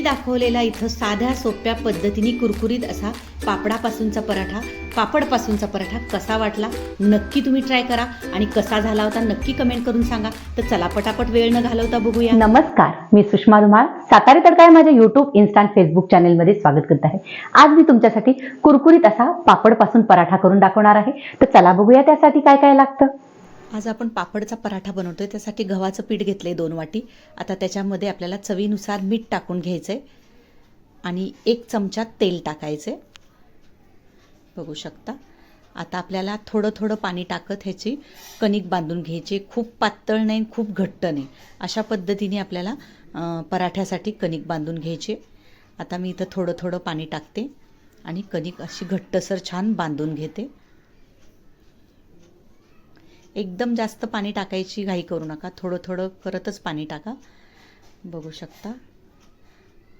मी दाखवलेला इथं साध्या सोप्या पद्धतीने कुरकुरीत असा पापडापासूनचा पराठा पापडपासूनचा पराठा कसा वाटला? नक्की तुम्ही ट्राय करा. आणि कसा झाला होता नक्की कमेंट करून सांगा. तर चला पटापट वेळ न घालवता बघूया. नमस्कार मी सुषमा धुमाळ. सातारी तडकाय माझ्या युट्यूब इन्स्टा फेसबुक चॅनेलमध्ये स्वागत करत आहे. आज मी तुमच्यासाठी कुरकुरीत असा पापडपासून पराठा करून दाखवणार आहे. तर चला बघूया त्यासाठी काय काय लागतं. आज आपण पापडचा पराठा बनवतोय त्यासाठी गव्हाचं पीठ घेतलंय दोन वाटी. आता त्याच्यामध्ये आपल्याला चवीनुसार मीठ टाकून घ्यायचंय आणि एक चमचा तेल टाकायचंय. बघू शकता. आता आपल्याला थोडं थोडं पाणी टाकत ह्याची कणिक बांधून घ्यायची. खूप पातळ नाही खूप घट्ट नाही. अशा पद्धतीने आपल्याला पराठ्यासाठी कणिक बांधून घ्यायची. आता मी इथं थोडं थोडं पाणी टाकते आणि कणिक अशी घट्टसर छान बांधून घेते. एकदम जास्त पाणी टाकायची घाई करू नका. थोडं थोडं करतच पाणी टाका. बघू शकता.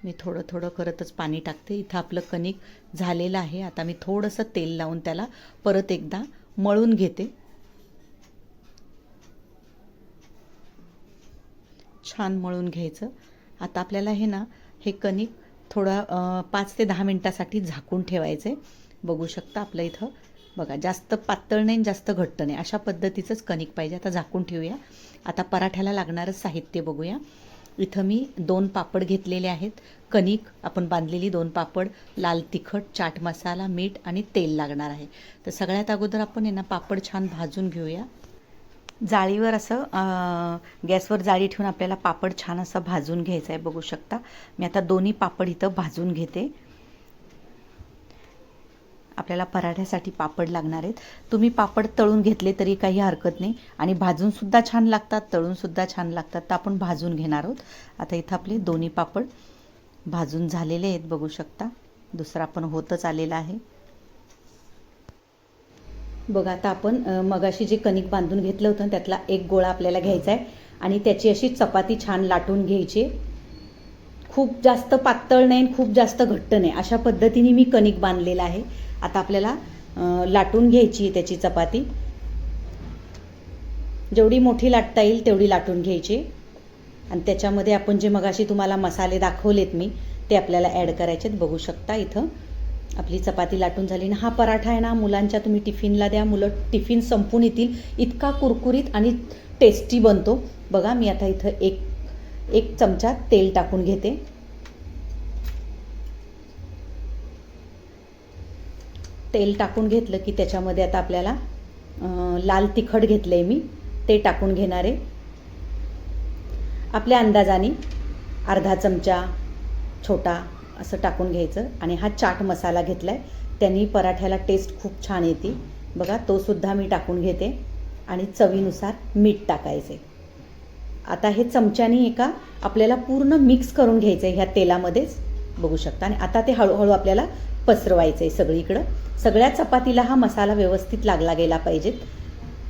मी थोडं थोडं करतच पाणी टाकते. इथं आपलं कणिक झालेलं आहे. आता मी थोडंसं तेल लावून त्याला परत एकदा मळून घेते. छान मळून घ्यायचं. आता आपल्याला हे ना हे कणिक थोडा पाच ते दहा मिनटासाठी झाकून ठेवायचं आहे बघू शकता आपलं इथं बघा जास्त पातळ नाही आणि जास्त घट्ट नाही. अशा पद्धतीचंच कणिक पाहिजे. आता झाकून ठेवूया. आता पराठ्याला लागणारं साहित्य बघूया. इथं मी दोन पापड घेतलेले आहेत. कणिक आपण बांधलेली दोन पापड लाल तिखट चाट मसाला मीठ आणि तेल लागणार आहे. तर सगळ्यात अगोदर आपण आहे ना पापड छान भाजून घेऊया. जाळीवर असं गॅसवर जाळी ठेवून आपल्याला पापड छान असं भाजून घ्यायचं आहे. बघू शकता. मी आता दोन्ही पापड इथं भाजून घेते. आपल्याला पराठ्यासाठी पापड लागणार आहेत. तुम्ही पापड तळून घेतले तरी काही हरकत नाही. आणि भाजूनसुद्धा छान लागतात तळूनसुद्धा छान लागतात. तर आपण भाजून घेणार आहोत. आता इथं आपले दोन्ही पापड भाजून झालेले आहेत बघू शकता. दुसरा पण होतच आलेला आहे. बघा आता आपण मगाशी जे कणिक बांधून घेतलं होतं त्यातला एक गोळा आपल्याला घ्यायचा आहे. आणि त्याची अशी चपाती छान लाटून घ्यायची खूप जास्त पातळ नाही आणि खूप जास्त घट्ट नाही. अशा पद्धतीने मी कणिक बांधलेला आहे. आता आपल्याला लाटून घ्यायची आहे त्याची चपाती. जेवढी मोठी लाटता येईल तेवढी लाटून घ्यायची. आणि त्याच्यामध्ये आपण जे मगाशी तुम्हाला मसाले दाखवलेत मी ते आपल्याला ॲड करायचे बघू शकता इथं. आपली चपाती लाटून झाली. ना हा पराठा आहे ना मुलांच्या तुम्ही टिफिनला द्या. मुलं टिफिन संपून येतील. इतका कुरकुरीत आणि टेस्टी बनतो. बघा मी आता इथं एक एक चमचा तेल टाकून घेते. तेल टाकून घेतलं की त्याच्यामध्ये आता आपल्याला लाल तिखट घेतलं आहे मी ते टाकून घेणार आहे. आपल्या अंदाजाने अर्धा चमचा छोटा असं टाकून घ्यायचं आणि हा चाट मसाला घेतला आहे त्यांनी पराठ्याला टेस्ट खूप छान येते. बघा तोसुद्धा मी टाकून घेते आणि चवीनुसार मीठ टाकायचे आता हे चमच्याने एका आपल्याला पूर्ण मिक्स करून घ्यायचं आहे ह्या तेलामध्येच. बघू शकता. आणि आता ते हळूहळू आपल्याला पसरवायचं आहे सगळीकडं. सगळ्या चपातीला हा मसाला व्यवस्थित लागला गेला पाहिजेत.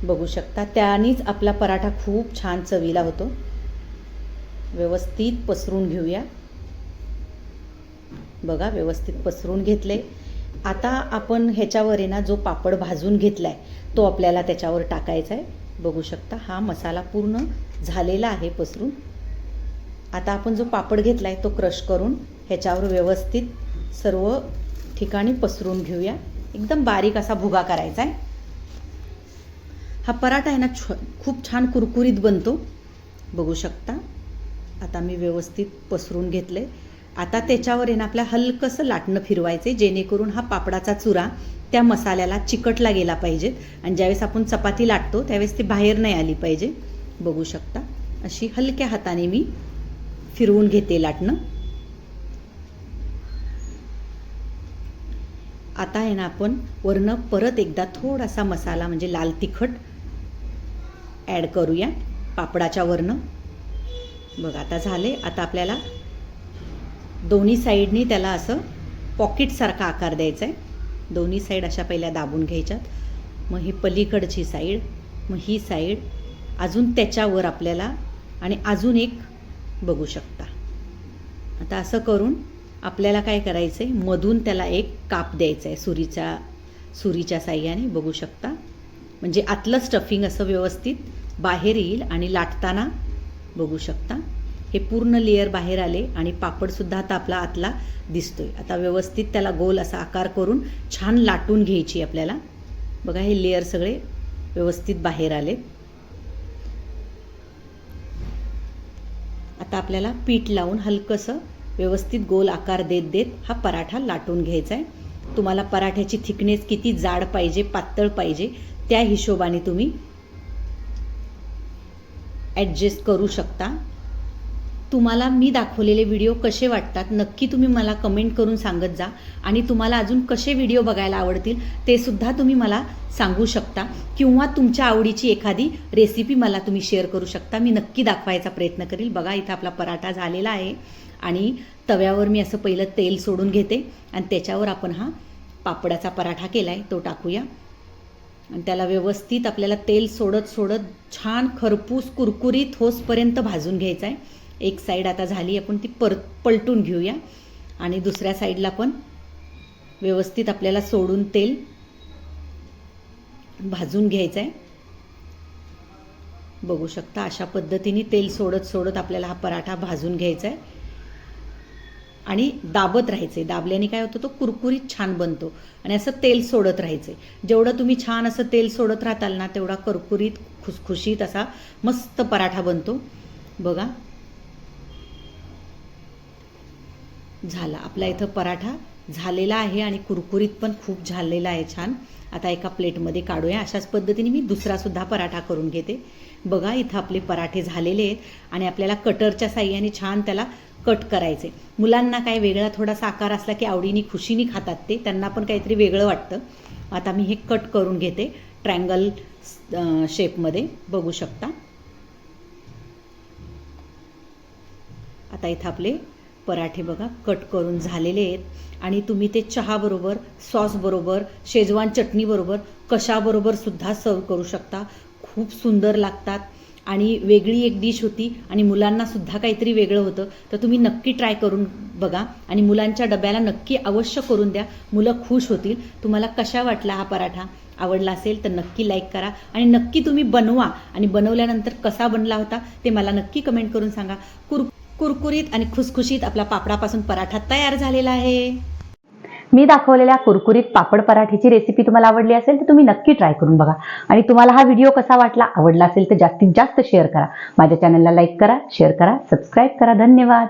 बघू शकता. त्यानेच आपला पराठा खूप छान चवीला होतो. व्यवस्थित पसरून घेऊया. बघा व्यवस्थित पसरून घेतले आता आपण ह्याच्यावर आहे ना जो पापड भाजून घेतला आहे तो आपल्याला त्याच्यावर टाकायचा आहे बघू शकता. हा मसाला पूर्ण झालेला आहे पसरून. आता आपण जो पापड घेतला आहे तो क्रश करून ह्याच्यावर व्यवस्थित सर्व ठिकाणी पसरून घेऊया. एकदम बारीक असा भुगा करायचा आहे हा पराठा आहे ना छ खूप छान कुरकुरीत बनतो. बघू शकता. आता मी व्यवस्थित पसरून घेतले आता त्याच्यावर आहे ना आपल्या हलकंसं लाटणं फिरवायचे जेणेकरून हा पापडाचा चुरा त्या मसाल्याला चिकटला गेला पाहिजे. आणि ज्यावेळेस आपण चपाती लाटतो त्यावेळेस ती बाहेर नाही आली पाहिजे. बघू शकता. अशी हलक्या हाताने मी फिरवून घेते लाटणं. आता आहे ना आपण वरनं परत एकदा थोडासा मसाला म्हणजे लाल तिखट ॲड करूया पापडाच्या वरनं. बघा आता झाले आता आपल्याला दोन्ही साईडनी त्याला असं पॉकेटसारखा आकार द्यायचा आहे. दोन्ही साईड अशा पहिल्या दाबून घ्यायच्यात. मग ही पलीकडची साईड मग ही साईड अजून त्याच्यावर आपल्याला आणि अजून एक बघू शकता. आता असं करून आपल्याला काय करायचं आहे मधून त्याला एक काप द्यायचा आहे सुरीच्या सुरीच्या साह्याने बघू शकता. म्हणजे आतलं स्टफिंग असं व्यवस्थित बाहेर येईल आणि लाटताना बघू शकता. हे पूर्ण लेअर बाहेर आले आणि पापडसुद्धा आता आपला आतला दिसतोय. आता व्यवस्थित त्याला गोल असा आकार करून छान लाटून घ्यायची आपल्याला. बघा हे लेअर सगळे व्यवस्थित बाहेर आले. आता आपल्याला पीठ लावून हलकंसं व्यवस्थित गोल आकार देत देत हा पराठा लाटून घ्यायचा आहे. तुम्हाला पराठ्याची थिकनेस किती जाड पाहिजे पातळ पाहिजे त्या हिशोबाने तुम्ही ॲडजस्ट करू शकता. तुम्हाला मी दाखवलेले व्हिडिओ कसे वाटतात नक्की तुम्ही मला कमेंट करून सांगत जा. आणि तुम्हाला अजून कसे व्हिडिओ बघायला आवडतील ते सुद्धा तुम्ही मला सांगू शकता. किंवा तुमच्या आवडीची एखादी रेसिपी मला तुम्ही शेअर करू शकता. मी नक्की दाखवायचा प्रयत्न करील. बघा इथं आपला पराठा झालेला आहे. आणि तव्यावर मी असं पहिलं तेल सोडून घेते. आणि त्याच्यावर आपण हा पापडाचा पराठा केला आहे तो टाकूया. आणि त्याला व्यवस्थित आपल्याला तेल सोडत सोडत छान खरपूस कुरकुरीत होसपर्यंत भाजून घ्यायचा आहे एक साईड आता झाली आपण ती पर पलटून घेऊया. आणि दुसऱ्या साईडला पण व्यवस्थित आपल्याला सोडून तेल भाजून घ्यायचं आहे बघू शकता अशा पद्धतीने तेल सोडत सोडत आपल्याला हा पराठा भाजून घ्यायचा आहे आणि दाबत राहायचं आहे दाबल्याने काय होतं तो कुरकुरीत छान बनतो. आणि असं तेल सोडत राहायचं आहे जेवढं तुम्ही छान असं तेल सोडत राहताल ना तेवढा कुरकुरीत खुसखुशीत असा मस्त पराठा बनतो. बघा झाला. आपला इथं पराठा झालेला आहे आणि कुरकुरीत पण खूप झालेला आहे छान. आता एका प्लेटमध्ये काढूया. अशाच पद्धतीने मी दुसरासुद्धा पराठा करून घेते. बघा इथं आपले पराठे झालेले आहेत आणि आपल्याला कटरच्या साह्याने छान त्याला कट करायचे मुलांना काय वेगळा थोडासा आकार असला की आवडीने खुशीने खातात ते. त्यांना पण काहीतरी वेगळं वाटतं. आता मी हे कट करून घेते ट्रँगल शेपमध्ये. बघू शकता. आता इथं आपले पराठे बघा कट करून झालेले आहेत. आणि तुम्ही ते चहाबरोबर सॉसबरोबर शेजवान चटणीबरोबर कशाबरोबर सुद्धा सर्व करू शकता. खूप सुंदर लागतात. आणि वेगळी एक डिश होती आणि मुलांना सुद्धा काहीतरी वेगळं होतं. तर तुम्ही नक्की ट्राय करून बघा. आणि मुलांच्या डब्याला नक्की अवश्य करून द्या. मुलं खुश होतील. तुम्हाला कशा वाटला हा पराठा? आवडला असेल तर नक्की लाईक करा. आणि नक्की तुम्ही बनवा. आणि बनवल्यानंतर कसा बनला होता ते मला नक्की कमेंट करून सांगा. कुर कुरकुरीत आणि खुसखुशीत आपला पापडापासून पराठा तयार झालेला आहे. मी दाखवलेल्या कुरकुरीत पापड पराठीची रेसिपी तुम्हाला आवडली असेल तर तुम्ही नक्की ट्राय करून बघा. आणि तुम्हाला हा व्हिडिओ कसा वाटला आवडला असेल तर जास्तीत जास्त शेअर करा. माझ्या चॅनलला लाईक करा शेअर करा सबस्क्राईब करा. धन्यवाद.